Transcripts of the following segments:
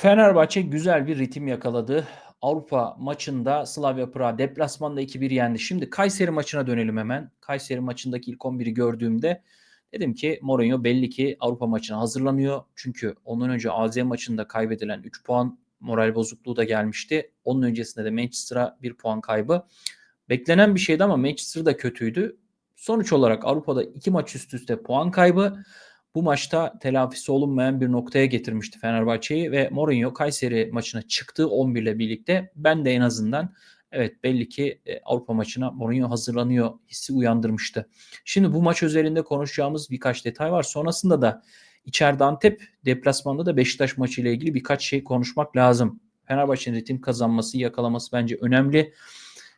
Fenerbahçe güzel bir ritim yakaladı. Avrupa maçında Slavia Prag deplasmanda 2-1 yendi. Şimdi Kayseri maçına dönelim hemen. Kayseri maçındaki ilk 11'i gördüğümde dedim ki Mourinho belli ki Avrupa maçına hazırlanıyor. Çünkü ondan önce AZ maçında kaybedilen 3 puan moral bozukluğu da gelmişti. Onun öncesinde de Manchester'a 1 puan kaybı. Beklenen bir şeydi ama Manchester da kötüydü. Sonuç olarak Avrupa'da 2 maç üst üste puan kaybı bu maçta telafisi olunmayan bir noktaya getirmişti Fenerbahçe'yi ve Mourinho Kayseri maçına çıktığı 11 ile birlikte ben de en azından evet belli ki e, Avrupa maçına Mourinho hazırlanıyor hissi uyandırmıştı. Şimdi bu maç özelinde konuşacağımız birkaç detay var. Sonrasında da içeride Antep, deplasmanda da Beşiktaş maçı ile ilgili birkaç şey konuşmak lazım. Fenerbahçe'nin ritim kazanması, yakalaması bence önemli.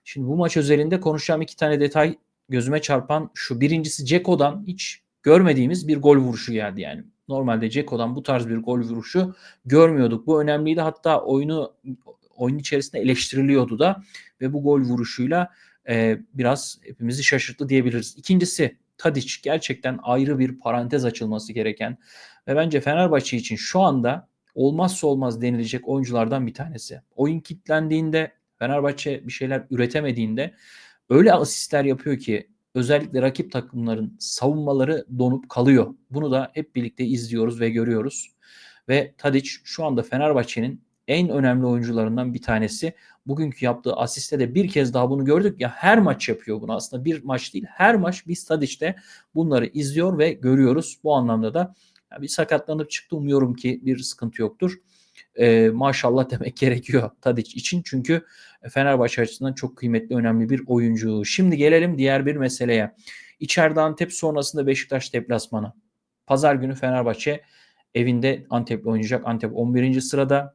Şimdi bu maç özelinde konuşacağım iki tane detay gözüme çarpan şu. Birincisi Ceko'dan hiç görmediğimiz bir gol vuruşu geldi yani. Normalde Ceko'dan bu tarz bir gol vuruşu görmüyorduk. Bu önemliydi. Hatta oyunu oyun içerisinde eleştiriliyordu da ve bu gol vuruşuyla e, biraz hepimizi şaşırttı diyebiliriz. İkincisi Tadic gerçekten ayrı bir parantez açılması gereken ve bence Fenerbahçe için şu anda olmazsa olmaz denilecek oyunculardan bir tanesi. Oyun kitlendiğinde Fenerbahçe bir şeyler üretemediğinde öyle asistler yapıyor ki özellikle rakip takımların savunmaları donup kalıyor. Bunu da hep birlikte izliyoruz ve görüyoruz. Ve Tadic şu anda Fenerbahçe'nin en önemli oyuncularından bir tanesi. Bugünkü yaptığı asiste de bir kez daha bunu gördük ya her maç yapıyor bunu aslında bir maç değil her maç biz Tadic'te bunları izliyor ve görüyoruz. Bu anlamda da bir sakatlanıp çıktı umuyorum ki bir sıkıntı yoktur e, maşallah demek gerekiyor Tadic için. Çünkü Fenerbahçe açısından çok kıymetli, önemli bir oyuncu. Şimdi gelelim diğer bir meseleye. İçeride Antep sonrasında Beşiktaş deplasmanı. Pazar günü Fenerbahçe evinde Antep'le oynayacak. Antep 11. sırada.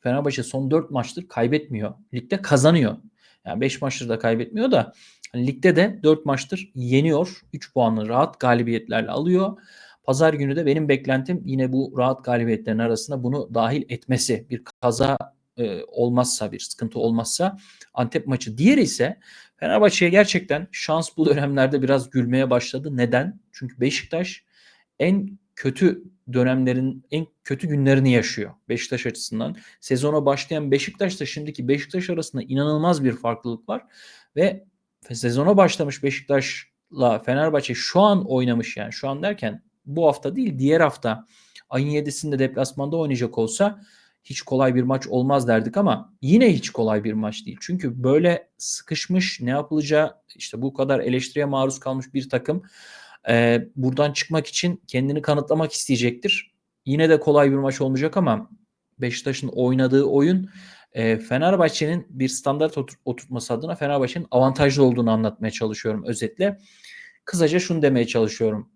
Fenerbahçe son 4 maçtır kaybetmiyor. Ligde kazanıyor. Yani 5 maçtır da kaybetmiyor da hani ligde de 4 maçtır yeniyor. 3 puanlı rahat galibiyetlerle alıyor. Pazar günü de benim beklentim yine bu rahat galibiyetlerin arasında bunu dahil etmesi. Bir kaza e, olmazsa, bir sıkıntı olmazsa Antep maçı. Diğeri ise Fenerbahçe'ye gerçekten şans bu dönemlerde biraz gülmeye başladı. Neden? Çünkü Beşiktaş en kötü dönemlerin en kötü günlerini yaşıyor Beşiktaş açısından. Sezona başlayan Beşiktaş'ta şimdiki Beşiktaş arasında inanılmaz bir farklılık var ve sezona başlamış Beşiktaş'la Fenerbahçe şu an oynamış yani şu an derken bu hafta değil diğer hafta ayın 7'sinde deplasmanda oynayacak olsa hiç kolay bir maç olmaz derdik ama yine hiç kolay bir maç değil. Çünkü böyle sıkışmış ne yapılacağı işte bu kadar eleştiriye maruz kalmış bir takım e, buradan çıkmak için kendini kanıtlamak isteyecektir. Yine de kolay bir maç olmayacak ama Beşiktaş'ın oynadığı oyun e, Fenerbahçe'nin bir standart oturtması adına Fenerbahçe'nin avantajlı olduğunu anlatmaya çalışıyorum özetle. Kısaca şunu demeye çalışıyorum.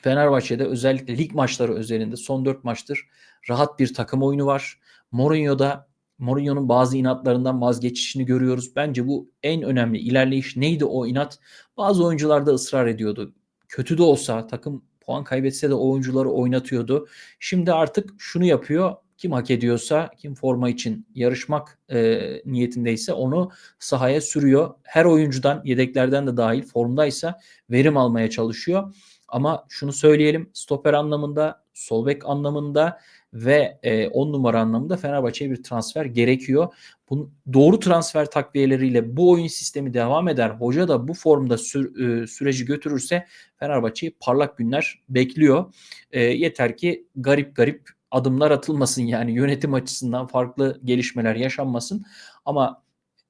Fenerbahçe'de özellikle lig maçları özelinde son 4 maçtır rahat bir takım oyunu var. Mourinho'da Mourinho'nun bazı inatlarından vazgeçişini görüyoruz. Bence bu en önemli ilerleyiş neydi o inat? Bazı oyuncular da ısrar ediyordu. Kötü de olsa takım puan kaybetse de oyuncuları oynatıyordu. Şimdi artık şunu yapıyor. Kim hak ediyorsa, kim forma için yarışmak e, niyetindeyse onu sahaya sürüyor. Her oyuncudan, yedeklerden de dahil formdaysa verim almaya çalışıyor. Ama şunu söyleyelim stoper anlamında, sol bek anlamında ve 10 e, numara anlamında Fenerbahçe'ye bir transfer gerekiyor. Bu doğru transfer takviyeleriyle bu oyun sistemi devam eder. Hoca da bu formda sür, e, süreci götürürse Fenerbahçe'yi parlak günler bekliyor. E, yeter ki garip garip adımlar atılmasın yani yönetim açısından farklı gelişmeler yaşanmasın. Ama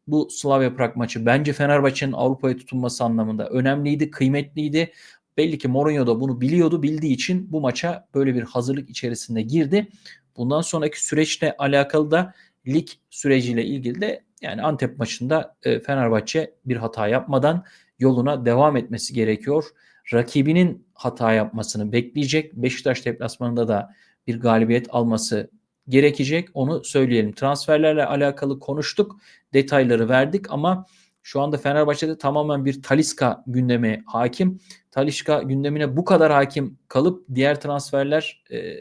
bu Slavia Prag maçı bence Fenerbahçe'nin Avrupa'ya tutunması anlamında önemliydi, kıymetliydi. Belli ki Mourinho da bunu biliyordu. Bildiği için bu maça böyle bir hazırlık içerisinde girdi. Bundan sonraki süreçle alakalı da lig süreciyle ilgili de yani Antep maçında e, Fenerbahçe bir hata yapmadan yoluna devam etmesi gerekiyor. Rakibinin hata yapmasını bekleyecek. Beşiktaş deplasmanında da bir galibiyet alması gerekecek. Onu söyleyelim. Transferlerle alakalı konuştuk. Detayları verdik ama şu anda Fenerbahçe'de tamamen bir Taliska gündemi hakim. Taliska gündemine bu kadar hakim kalıp diğer transferler e,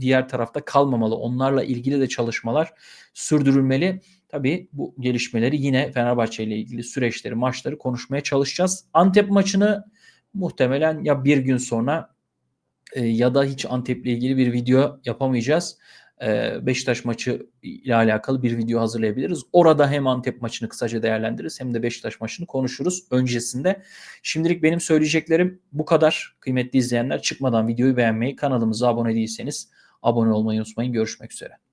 diğer tarafta kalmamalı. Onlarla ilgili de çalışmalar sürdürülmeli. Tabii bu gelişmeleri yine Fenerbahçe ile ilgili süreçleri, maçları konuşmaya çalışacağız. Antep maçını muhtemelen ya bir gün sonra e, ya da hiç Antep ile ilgili bir video yapamayacağız. e, Beşiktaş maçı ile alakalı bir video hazırlayabiliriz. Orada hem Antep maçını kısaca değerlendiririz hem de Beşiktaş maçını konuşuruz öncesinde. Şimdilik benim söyleyeceklerim bu kadar. Kıymetli izleyenler çıkmadan videoyu beğenmeyi, kanalımıza abone değilseniz abone olmayı unutmayın. Görüşmek üzere.